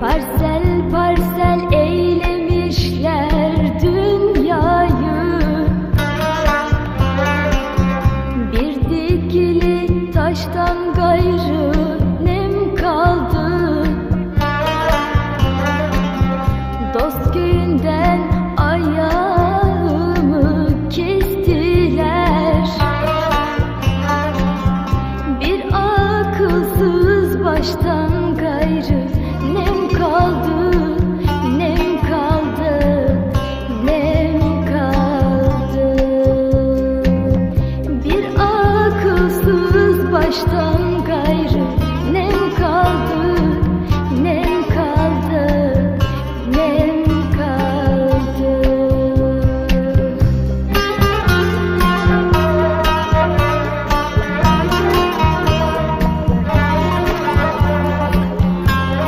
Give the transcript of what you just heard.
Parsel parsel eylemişler dünyayı. Bir dikili taştan gayrı baştan